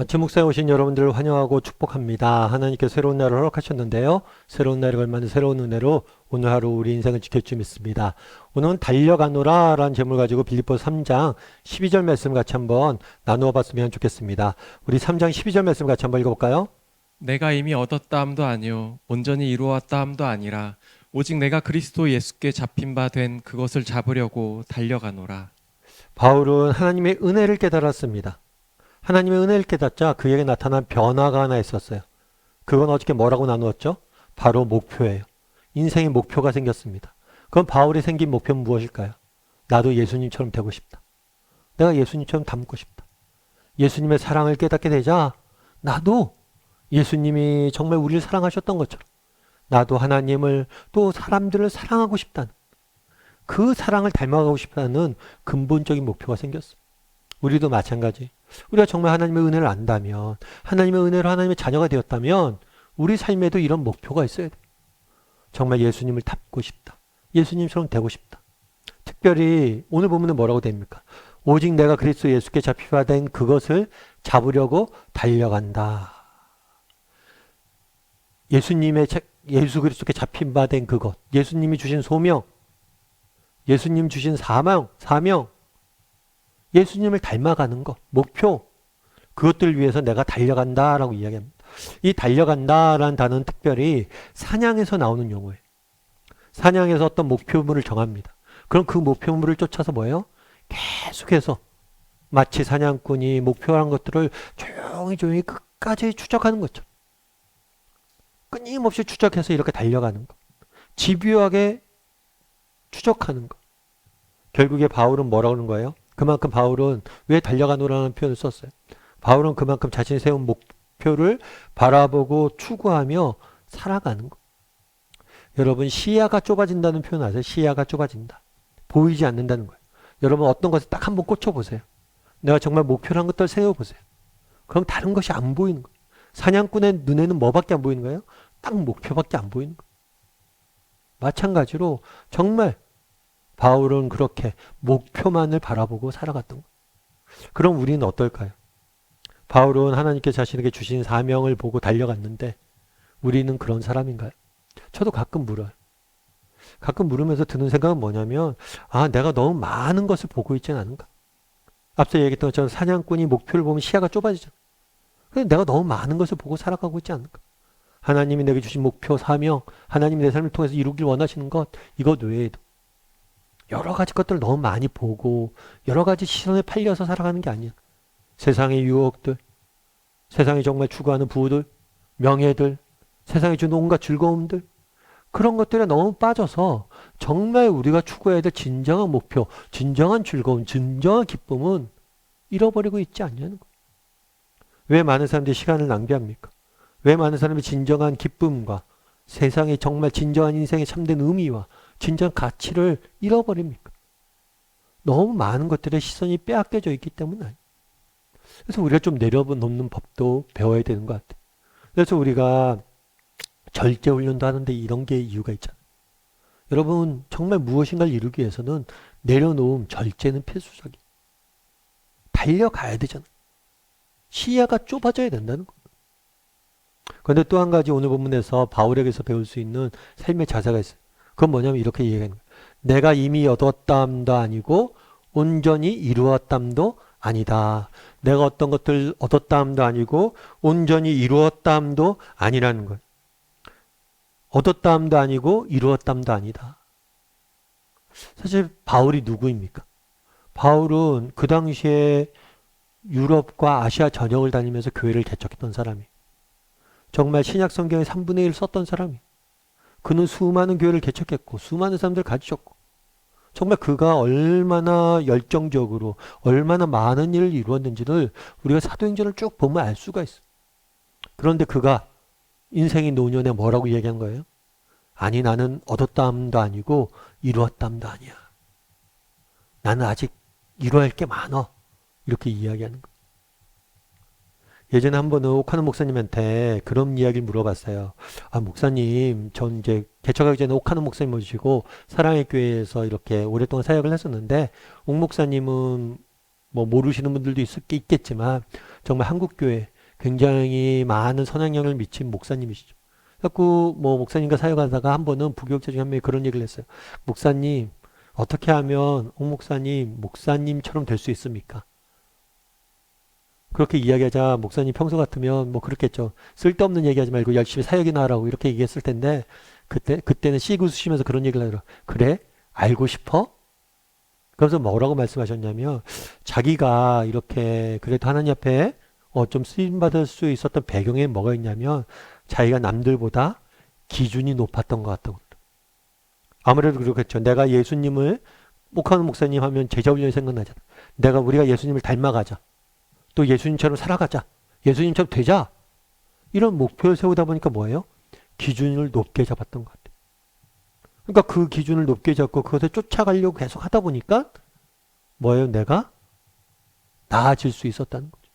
아침 묵상에 오신 여러분들을 환영하고 축복합니다. 하나님께 새로운 날을 허락하셨는데요. 새로운 날이 걸맞는 새로운 은혜로 오늘 하루 우리 인생을 줄 믿습니다. 오늘은 달려가노라 라는 제목을 가지고 빌립보 3장 12절 말씀 같이 한번 나누어 봤으면 좋겠습니다. 우리 3장 12절 말씀 같이 한번 읽어볼까요? 내가 이미 얻었다 함도 아니요 온전히 이루었다 함도 아니라 오직 내가 그리스도 예수께 잡힌 바 된 그것을 잡으려고 달려가노라. 바울은 하나님의 은혜를 깨달았습니다. 하나님의 은혜를 깨닫자 그에게 나타난 변화가 하나 있었어요. 그건 어저께 뭐라고 나누었죠? 바로 목표예요. 인생의 목표가 생겼습니다. 그럼 바울이 생긴 목표는 무엇일까요? 나도 예수님처럼 되고 싶다. 내가 예수님처럼 닮고 싶다. 예수님의 사랑을 깨닫게 되자 나도 예수님이 정말 우리를 사랑하셨던 것처럼 나도 하나님을 또 사람들을 사랑하고 싶다는 그 사랑을 닮아가고 싶다는 근본적인 목표가 생겼어. 우리도 마찬가지. 우리가 정말 하나님의 은혜를 안다면, 하나님의 은혜로 하나님의 자녀가 되었다면, 우리 삶에도 이런 목표가 있어야 돼. 정말 예수님을 닮고 싶다. 예수님처럼 되고 싶다. 특별히 오늘 보면 뭐라고 됩니까? 오직 내가 그리스도 예수께 잡히된 그것을 잡으려고 달려간다. 예수님의 책- 예수 그리스도께 잡힌 바 된 그것, 예수님이 주신 소명, 예수님 주신 사명, 사명, 예수님을 닮아가는 것, 목표, 그것들을 위해서 내가 달려간다라고 이야기합니다. 이 달려간다라는 단어는 특별히 사냥에서 나오는 용어예요. 사냥에서 어떤 목표물을 정합니다. 그럼 그 목표물을 쫓아서 뭐예요? 계속해서 마치 사냥꾼이 목표한 것들을 조용히 조용히 끝까지 추적하는 것처럼 끊임없이 추적해서 이렇게 달려가는 것. 집요하게 추적하는 것. 결국에 바울은 뭐라고 하는 거예요? 그만큼 바울은 왜 달려가노라는 표현을 썼어요. 바울은 그만큼 자신이 세운 목표를 바라보고 추구하며 살아가는 것. 여러분 시야가 좁아진다는 표현 아세요? 시야가 좁아진다. 보이지 않는다는 거예요. 여러분 어떤 것을 딱 한번 꽂혀보세요. 내가 정말 목표란 것들 세워보세요. 그럼 다른 것이 안 보이는 거예요. 사냥꾼의 눈에는 뭐밖에 안 보이는 거예요? 딱 목표밖에 안 보이는 거예요. 마찬가지로 정말 바울은 그렇게 목표만을 바라보고 살아갔던 거예요. 그럼 우리는 어떨까요? 바울은 하나님께 자신에게 주신 사명을 보고 달려갔는데 우리는 그런 사람인가요? 저도 가끔 물어요. 가끔 물으면서 드는 생각은 뭐냐면 아 내가 너무 많은 것을 보고 있지는 않은가? 앞서 얘기했던 것처럼 사냥꾼이 목표를 보면 시야가 좁아지잖아. 근데 내가 너무 많은 것을 보고 살아가고 있지 않을까? 하나님이 내게 주신 목표, 사명, 하나님이 내 삶을 통해서 이루길 원하시는 것, 이것 외에도 여러 가지 것들을 너무 많이 보고 여러 가지 시선에 팔려서 살아가는 게 아니야. 세상의 유혹들, 세상이 정말 추구하는 부들, 명예들, 세상이 주는 온갖 즐거움들, 그런 것들에 너무 빠져서 정말 우리가 추구해야 될 진정한 목표, 진정한 즐거움, 진정한 기쁨은 잃어버리고 있지 않냐는 거예요. 왜 많은 사람들이 시간을 낭비합니까? 왜 많은 사람이 진정한 기쁨과 세상의 정말 진정한 인생의 참된 의미와 진정한 가치를 잃어버립니까? 너무 많은 것들의 시선이 빼앗겨져 있기 때문 아니에요. 그래서 우리가 좀 내려놓는 법도 배워야 되는 것 같아요. 그래서 우리가 절제 훈련도 하는데 이런 게 이유가 있잖아요. 여러분 정말 무엇인가를 이루기 위해서는 내려놓음, 절제는 필수적이에요. 달려가야 되잖아요. 시야가 좁아져야 된다는 거예요. 그런데 또 한 가지 오늘 본문에서 바울에게서 배울 수 있는 삶의 자세가 있어요. 그건 뭐냐면 이렇게 얘기하는 거예요. 내가 이미 얻었담도 아니고 온전히 이루었담도 아니다. 내가 어떤 것들 얻었담도 아니고 온전히 이루었담도 아니라는 거예요. 얻었담도 아니고 이루었담도 아니다. 사실 바울이 누구입니까? 바울은 그 당시에 유럽과 아시아 전역을 다니면서 교회를 개척했던 사람이. 정말 신약 성경의 3분의 1 썼던 사람이. 그는 수많은 교회를 개척했고 수많은 사람들 가르쳤고 정말 그가 얼마나 열정적으로 얼마나 많은 일을 이루었는지를 우리가 사도행전을 쭉 보면 알 수가 있어. 그런데 그가 인생의 노년에 뭐라고 얘기한 거예요? 아니 나는 얻었담도 아니고 이루었담도 아니야. 나는 아직 이루어야 할 게 많아. 이렇게 이야기하는 거 예전에 한 번은 옥하는 목사님한테 그런 이야기를 물어봤어요. 아, 목사님, 전 이제 개척하기 전에 옥하는 목사님 모시고 사랑의 교회에서 이렇게 오랫동안 사역을 했었는데, 옥 목사님은 뭐 모르시는 분들도 있, 있겠지만, 정말 한국 교회 굉장히 많은 선행력을 미친 목사님이시죠. 자꾸 뭐 목사님과 사역하다가 한 번은 부교육자 중에 한 명이 그런 얘기를 했어요. 목사님 어떻게 하면 옥 목사님 목사님처럼 될 수 있습니까? 그렇게 이야기하자 목사님 평소 같으면 뭐 그렇겠죠. 쓸데없는 얘기하지 말고 열심히 사역이나 하라고 이렇게 얘기했을 텐데 그때 그때는 씩 웃으시면서 그런 얘기를 하더라. 그래? 알고 싶어? 그래서 뭐라고 말씀하셨냐면 자기가 이렇게 그래도 하나님 앞에 어, 좀 쓰임 받을 수 있었던 배경에 뭐가 있냐면 자기가 남들보다 기준이 높았던 것 같다고. 아무래도 그렇겠죠. 내가 예수님을 목하는 목사님 하면 제자 훈련이 생각나잖아. 내가 우리가 예수님을 닮아가자. 또 예수님처럼 살아가자. 예수님처럼 되자. 이런 목표를 세우다 보니까 뭐예요? 기준을 높게 잡았던 것 같아요. 그러니까 그 기준을 높게 잡고 그것에 쫓아가려고 계속 하다 보니까 뭐예요? 내가 나아질 수 있었다는 거죠.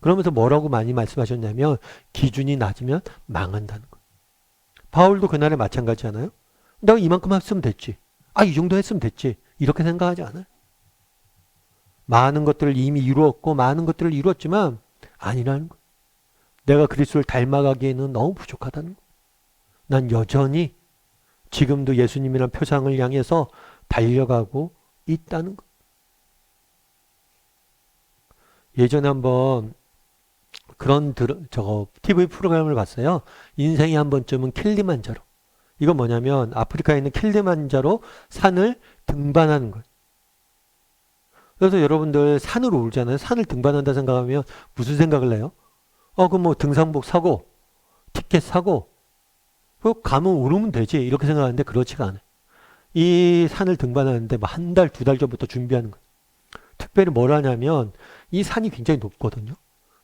그러면서 뭐라고 많이 말씀하셨냐면 기준이 낮으면 망한다는 거예요. 바울도 그날에 마찬가지잖아요. 내가 이만큼 했으면 됐지. 아, 이 정도 했으면 됐지. 이렇게 생각하지 않아요. 많은 것들을 이미 이루었고 많은 것들을 이루었지만 아니라는 거예요. 내가 그리스도를 닮아가기에는 너무 부족하다는 거예요. 난 여전히 지금도 예수님이라는 표상을 향해서 달려가고 있다는 거. 예전에 한번 그런 들, 저거 TV 프로그램을 봤어요. 인생이 한 번쯤은 킬리만자로. 이건 뭐냐면 아프리카에 있는 킬리만자로 산을 등반하는 거예요. 그래서 여러분들 산을 오르잖아요. 산을 등반한다 생각하면 무슨 생각을 해요? 어, 그럼 뭐 등산복 사고 티켓 사고 그 가면 오르면 되지 이렇게 생각하는데 그렇지가 않아요. 이 산을 등반하는데 뭐 한 달, 두 달 전부터 준비하는 거예요. 특별히 뭘 하냐면 이 산이 굉장히 높거든요.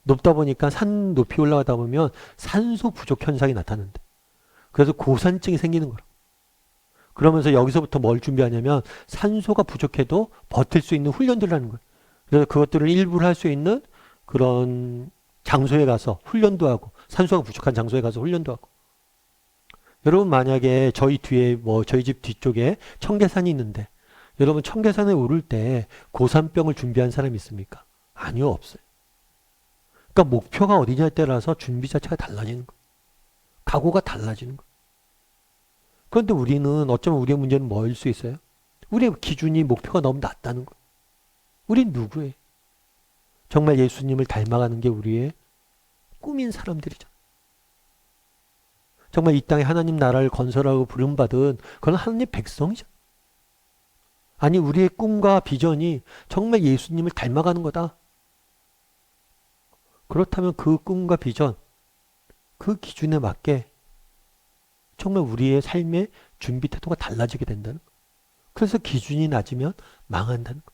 높다 보니까 산 높이 올라가다 보면 산소 부족 현상이 나타난대. 그래서 고산증이 생기는 거라. 그러면서 여기서부터 뭘 준비하냐면 산소가 부족해도 버틸 수 있는 훈련들을 하는 거예요. 그래서 그것들을 일부를 할수 있는 그런 장소에 가서 훈련도 하고 산소가 부족한 장소에 가서 훈련도 하고 여러분 만약에 저희 뒤에 뭐 저희 집 뒤쪽에 청계산이 있는데 여러분 청계산에 오를 때 고산병을 준비한 사람이 있습니까? 아니요 없어요. 그러니까 목표가 어디냐에 따라서 준비 자체가 달라지는 거예요. 각오가 달라지는 거예요. 그런데 우리는 어쩌면 우리의 문제는 뭐일 수 있어요? 우리의 기준이 목표가 너무 낮다는 거예요. 우린 누구예요? 정말 예수님을 닮아가는 게 우리의 꿈인 사람들이죠. 정말 이 땅에 하나님 나라를 건설하고 부름받은 그런 하나님 백성이죠. 아니 우리의 꿈과 비전이 정말 예수님을 닮아가는 거다. 그렇다면 그 꿈과 비전, 그 기준에 맞게 정말 우리의 삶의 준비 태도가 달라지게 된다는 거. 그래서 기준이 낮으면 망한다는 거.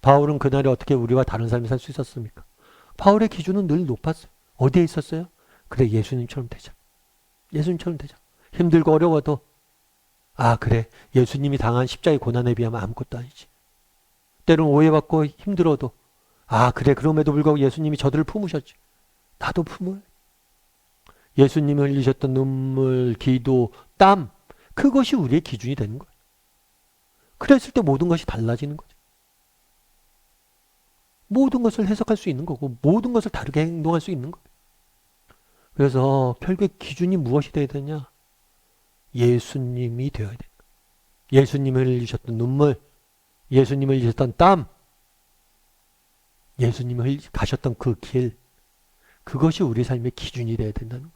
바울은 그날에 어떻게 우리와 다른 삶을 살 수 있었습니까? 바울의 기준은 늘 높았어요. 어디에 있었어요? 그래 예수님처럼 되자. 예수님처럼 되자. 힘들고 어려워도 아 그래 예수님이 당한 십자가의 고난에 비하면 아무것도 아니지. 때로는 오해받고 힘들어도 아 그래 그럼에도 불구하고 예수님이 저들을 품으셨지. 나도 품을. 예수님이 흘리셨던 눈물, 기도, 땀 그것이 우리의 기준이 되는 거예요. 그랬을 때 모든 것이 달라지는 거죠. 모든 것을 해석할 수 있는 거고 모든 것을 다르게 행동할 수 있는 거예요. 그래서 결국에 기준이 무엇이 되어야 되냐? 예수님이 되어야 돼. 예수님을 흘리셨던 눈물, 예수님을 흘리셨던 땀, 예수님을 가셨던 그 길, 그것이 우리 삶의 기준이 되어야 된다는 거예요.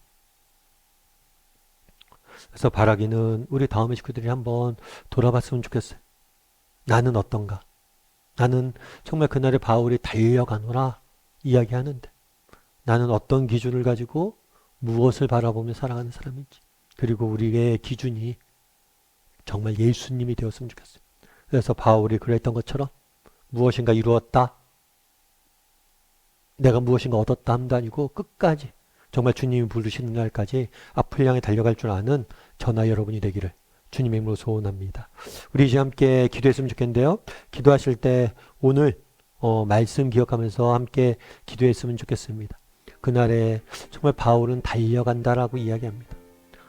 그래서 바라기는 우리 다음의 식구들이 한번 돌아봤으면 좋겠어요. 나는 어떤가? 나는 정말 그날에 바울이 달려가노라 이야기하는데 나는 어떤 기준을 가지고 무엇을 바라보며 살아가는 사람인지 그리고 우리의 기준이 정말 예수님이 되었으면 좋겠어요. 그래서 바울이 그랬던 것처럼 무엇인가 이루었다. 내가 무엇인가 얻었다 함도 아니고 끝까지 정말 주님이 부르시는 날까지 앞을 향해 달려갈 줄 아는 저나 여러분이 되기를 주님의 이름으로 소원합니다. 우리 이제 함께 기도했으면 좋겠는데요. 기도하실 때 오늘 어, 말씀 기억하면서 함께 기도했으면 좋겠습니다. 그날에 정말 바울은 달려간다라고 이야기합니다.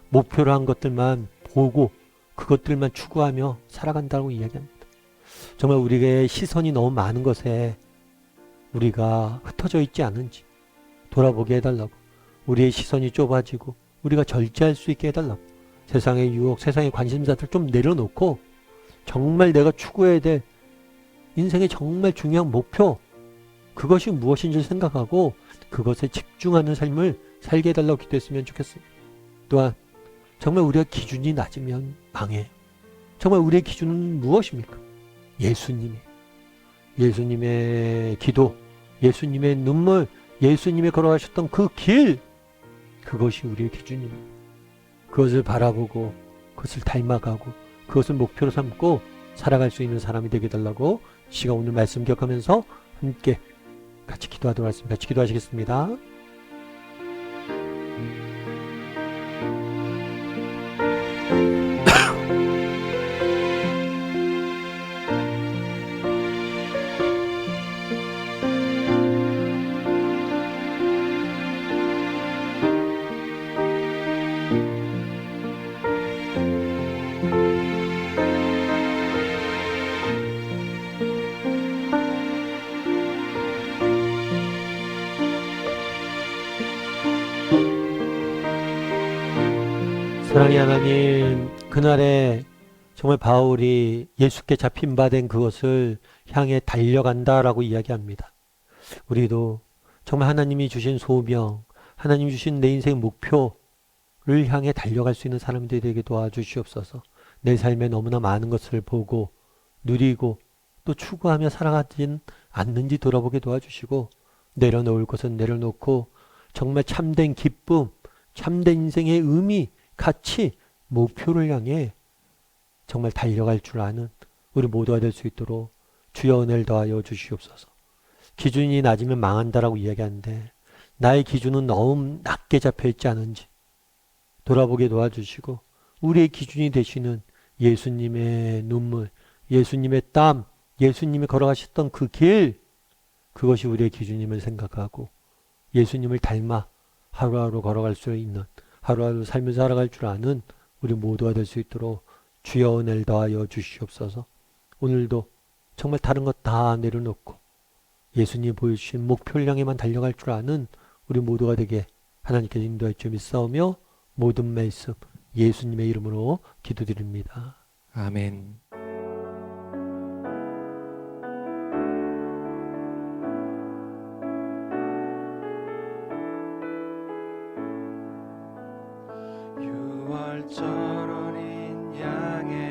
목표로 한 것들만 보고 그것들만 추구하며 살아간다고 이야기합니다. 정말 우리의 시선이 너무 많은 것에 우리가 흩어져 있지 않은지 돌아보게 해달라고 우리의 시선이 좁아지고 우리가 절제할 수 있게 해달라고 세상의 유혹, 세상의 관심사들 좀 내려놓고 정말 내가 추구해야 될 인생의 정말 중요한 목표 그것이 무엇인지 생각하고 그것에 집중하는 삶을 살게 해달라고 기도했으면 좋겠습니다. 또한 정말 우리가 기준이 낮으면 망해요. 정말 우리의 기준은 무엇입니까? 예수님이 예수님의 기도, 예수님의 눈물, 예수님이 걸어가셨던 그 길, 그것이 우리의 기준입니다. 그것을 바라보고, 그것을 닮아가고, 그것을 목표로 삼고 살아갈 수 있는 사람이 되게 해달라고 시가 오늘 말씀 기억하면서 함께 같이 기도하도록 하겠습니다. 같이 기도하시겠습니다. 사랑의 하나님, 그날에 정말 바울이 예수께 잡힌 바 된 그것을 향해 달려간다라고 이야기합니다. 우리도 정말 하나님이 주신 소명, 하나님이 주신 내 인생 목표를 향해 달려갈 수 있는 사람들이 되게 도와주시옵소서. 내 삶에 너무나 많은 것을 보고 누리고 또 추구하며 살아가진 않는지 돌아보게 도와주시고 내려놓을 것은 내려놓고 정말 참된 기쁨, 참된 인생의 의미, 같이 목표를 향해 정말 달려갈 줄 아는 우리 모두가 될 수 있도록 주여 은혜를 더하여 주시옵소서. 기준이 낮으면 망한다라고 이야기하는데 나의 기준은 너무 낮게 잡혀 있지 않은지 돌아보게 도와주시고 우리의 기준이 되시는 예수님의 눈물, 예수님의 땀, 예수님이 걸어가셨던 그 길, 그것이 우리의 기준임을 생각하고 예수님을 닮아 하루하루 걸어갈 수 있는 하루하루 삶을 살아갈 줄 아는 우리 모두가 될 수 있도록 주여 은혜를 더하여 주시옵소서. 오늘도 정말 다른 것 다 내려놓고 예수님 보여주신 목표를 향해만 달려갈 줄 아는 우리 모두가 되게 하나님께 인도할 줄 믿사오며 모든 말씀 예수님의 이름으로 기도드립니다. 아멘. 절절 어린 양의